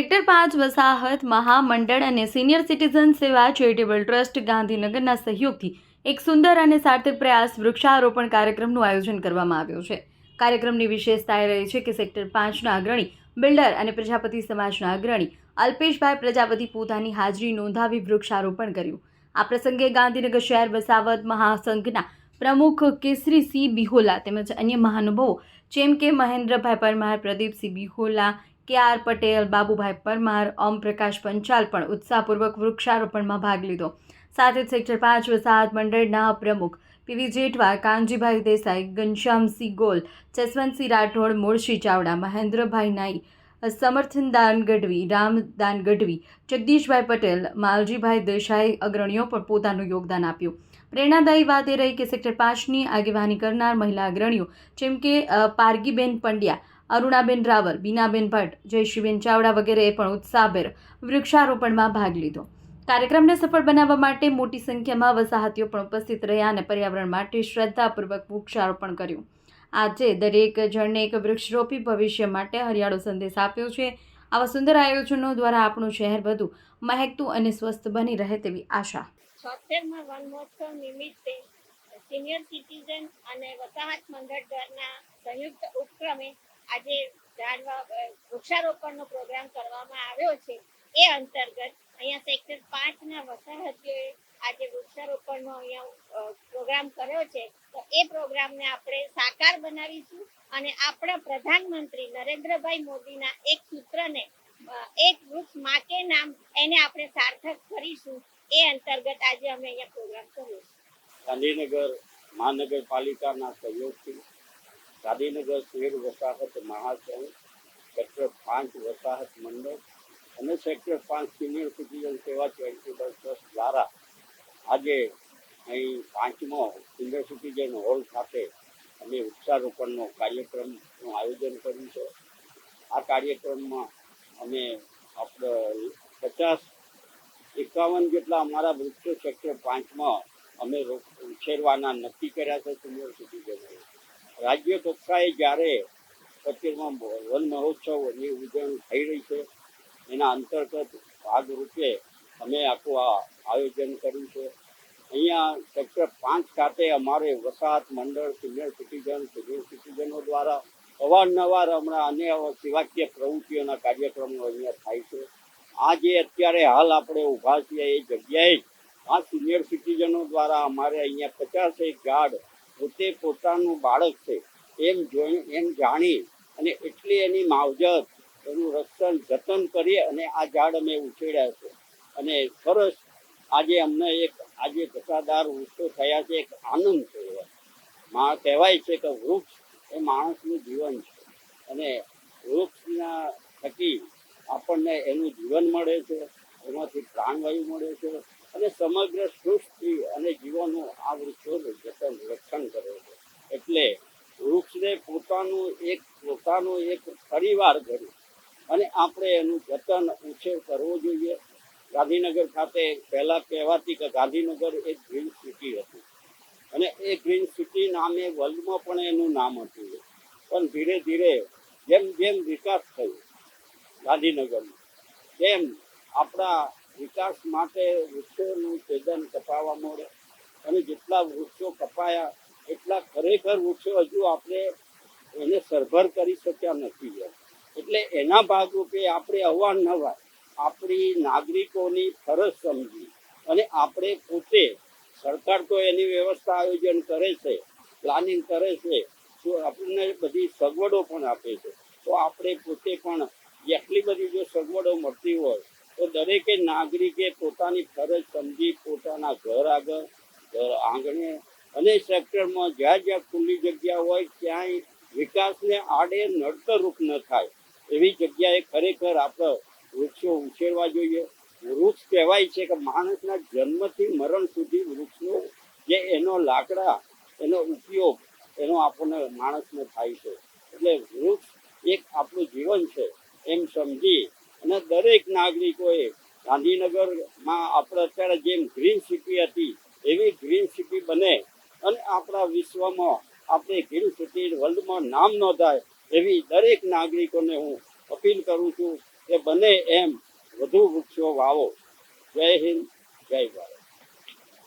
Sector પાંચ વસાહત, મહામંડળ અને સિનિયર સિટીઝન સેવા, ચેરિટેબલ ટ્રસ્ટ, ગાંધીનગરના સહયોગથી એક સુંદર અને સાર્થક પ્રયાસ વૃક્ષારોપણ કાર્યક્રમનું આયોજન કરવામાં આવ્યું છે. કાર્યક્રમની વિશેષતા એ રહી છે કે સેક્ટર પાંચના અગ્રણી બિલ્ડર અને પ્રજાપતિ સમાજના અગ્રણી અલ્પેશભાઈ પ્રજાપતિ પોતાની હાજરી નોંધાવી વૃક્ષારોપણ કર્યું. આ પ્રસંગે ગાંધીનગર શહેર વસાવત મહાસંઘના પ્રમુખ કેસરી સિંહ બિહોલા તેમજ અન્ય મહાનુભાવો જેમ કે મહેન્દ્રભાઈ પરમાર, પ્રદીપસિંહ બિહોલા કે આર પટેલ, બાબુભાઈ પરમાર ઓમ પ્રકાશ પંચાલ પણ ઉત્સાહપૂર્વક વૃક્ષારોપણમાં ભાગ લીધો. સાથે સેક્ટર પાંચ વસાહત મંડળના પ્રમુખ પીવી જેઠવા, કાનજીભાઈ દેસાઈ, ઘનશ્યામસિંહ ગોલ, જસવંતસિંહ રાઠોડ, મુળશી ચાવડા, મહેન્દ્રભાઈ નાઈ, સમર્થનદાન ગઢવી, રામદાન ગઢવી, જગદીશભાઈ પટેલ, માલજીભાઈ દેસાઈ અગ્રણીઓ પણ પોતાનું યોગદાન આપ્યું. પ્રેરણાદાયી વાત એ રહી કે સેક્ટર પાંચની આગેવાની કરનાર મહિલા અગ્રણીઓ જેમ કે પારગીબેન પંડ્યા અરુણાબેન રાવલ, બીનાબેન ભટ્ટ, જયશ્રીબેન ચાવડા વગેરેએ પણ ઉત્સાહભેર વૃક્ષારોપણમાં ભાગ લીધો. કાર્યક્રમને સફળ બનાવવા માટે મોટી સંખ્યામાં વસાહતીઓ પણ ઉપસ્થિત રહ્યા અને પર્યાવરણ માટે શ્રદ્ધાપૂર્વક વૃક્ષારોપણ કર્યું. આજે દરેક જણને એક વૃક્ષ રોપી ભવિષ્ય માટે હરિયાળો સંદેશ આપ્યો છે. આવા સુંદર આયોજનો દ્વારા આપણું શહેર વધુ મહેકતું અને સ્વસ્થ બની રહે તેવી આશા. છોતેરમાં વનમહોત્સવ નિમિત્તે સિનિયર સિટીઝન અને વસાહત મંડળ દ્વારા સંયુક્ત ઉપક્રમે આજે વૃક્ષારોપણનો પ્રોગ્રામ કરવામાં આવ્યો છે. એ અંતર્ગત અહીંયા સેક્ટર પાંચના વસાહતીઓએ આજે વૃક્ષારોપણનો અહીંયા પ્રોગ્રામ કર્યો છે. તો એ પ્રોગ્રામને આપણે સાકાર બનાવીશું અને આપણા પ્રધાનમંત્રી નરેન્દ્રભાઈ મોદીના એક સૂત્રને એક વૃક્ષ માટે નામ એને આપણે સાર્થક કરીશું. એ અંતર્ગત આજે અમે અહીંયા પ્રોગ્રામ કર્યો છે ગાંધીનગર મહાનગરપાલિકાના સહયોગથી ગાંધીનગર શહેર વસાહત મહાસંઘ સેક્ટર પાંચ વસાહત મંડળ અને સેક્ટર પાંચ સિનિયર સિટીઝન સેવા ચેરિટેબલ ટ્રસ્ટ દ્વારા આજે અહીં પાંચમો સિનિયર સિટીઝન હોલ ખાતે અમે વૃક્ષારોપણનો કાર્યક્રમનું આયોજન કર્યું છે. આ કાર્યક્રમમાં અમે આપણે પચાસ એકાવન જેટલા અમારા વૃક્ષો સેક્ટર પાંચમાં અમે ઉછેરવાના નક્કી કર્યા છે સિનિયર સિટીઝનો રાજ્ય કક્ષાએ જ્યારે પચીસમાં વન મહોત્સવની ઉજવણી થઈ રહી છે, એના અંતર્ગત ભાગરૂપે અમે આખું આ આયોજન કર્યું છે. અહીંયા સેક્ટર પાંચ ખાતે અમારે વસાહત મંડળ, સિનિયર સિટીઝન સિનિયર સિટીઝનો દ્વારા અવારનવાર હમણાં અન્ય સેવાકીય પ્રવૃત્તિઓના કાર્યક્રમો અહીંયા થાય છે. આ જે અત્યારે હાલ આપણે ઊભા છીએ એ જગ્યાએ આ સિનિયર સિટીઝનો દ્વારા અમારે અહીંયા પચાસ એક ઝાડ પોતે પોતાનું બાળક છે, એમ જોઈ, એમ જાણી અને એટલી એની માવજત, એનું રક્ષણ, જતન કરી અને આ ઝાડ અમે ઉછેર્યા છે. અને સરસ આજે અમને એક, આજે ઘટાદાર વૃક્ષો થયા છે, એક આનંદ છે માં કહેવાય છે કે વૃક્ષ એ માણસનું જીવન છે. અને વૃક્ષના થકી આપણને એનું જીવન મળે છે, એમાંથી પ્રાણવાયુ મળે છે અને સમગ્ર સૃષ્ટિ અને જીવોનું આ વૃક્ષોનું જતન, રક્ષણ કરે છે. એટલે વૃક્ષને પોતાનું એક પોતાનું એક પરિવાર ગણ્યું અને આપણે એનું જતન ઉછેર કરવો જોઈએ. ગાંધીનગર ખાતે પહેલાં કહેવાતી કે ગાંધીનગર એક ગ્રીન સિટી હતી. અને એ ગ્રીન સિટી નામે વર્લ્ડમાં પણ એનું નામ હતું. પણ ધીરે ધીરે જેમ જેમ વિકાસ થયો ગાંધીનગરનો તેમ આપણા વિકાસ માટે વૃક્ષોનું છેદન કપાવા મળે. અને જેટલા વૃક્ષો કપાયા, એટલા ખરેખર વૃક્ષો હજુ આપણે એને સરભર કરી શક્યા નથી એટલે એના ભાગરૂપે આપણે અવારનવાર આપણી નાગરિકોની ફરજ સમજી અને આપણે પોતે સરકાર તો એની વ્યવસ્થા આયોજન કરે છે, પ્લાનિંગ કરે છે તો આપણને બધી સગવડો પણ આપે છે. તો આપણે પોતે પણ જેટલી બધી જો સગવડો મળતી હોય તો દરેકે નાગરિકે પોતાની ફરજ સમજી પોતાના ઘર આગળ, ઘર આંગણે અને સેક્ટરમાં જ્યાં જ્યાં ખુલ્લી જગ્યા હોય ક્યાંય વિકાસને આડે નડતરરૂપ ન થાય. એવી જગ્યાએ ખરેખર આપણે વૃક્ષો ઉછેરવા જોઈએ. વૃક્ષ કહેવાય છે કે માણસના જન્મથી મરણ સુધી વૃક્ષનો જે એનો લાકડા, એનો ઉપયોગ, એનો આપણને માણસને થાય છે. એટલે વૃક્ષ એક આપણું જીવન છે. એમ સમજી અને દરેક નાગરિકોએ ગાંધીનગરમાં આપણે અત્યારે જેમ ગ્રીન સિટી હતી, એવી ગ્રીન સિટી બને અને આપણા વિશ્વમાં આપણે ગ્રીન સિટી વર્લ્ડમાં નામ નોંધાય એવી દરેક નાગરિકોને હું અપીલ કરું છું કે બને એમ વધુ વૃક્ષો વાવો. જય હિન્દ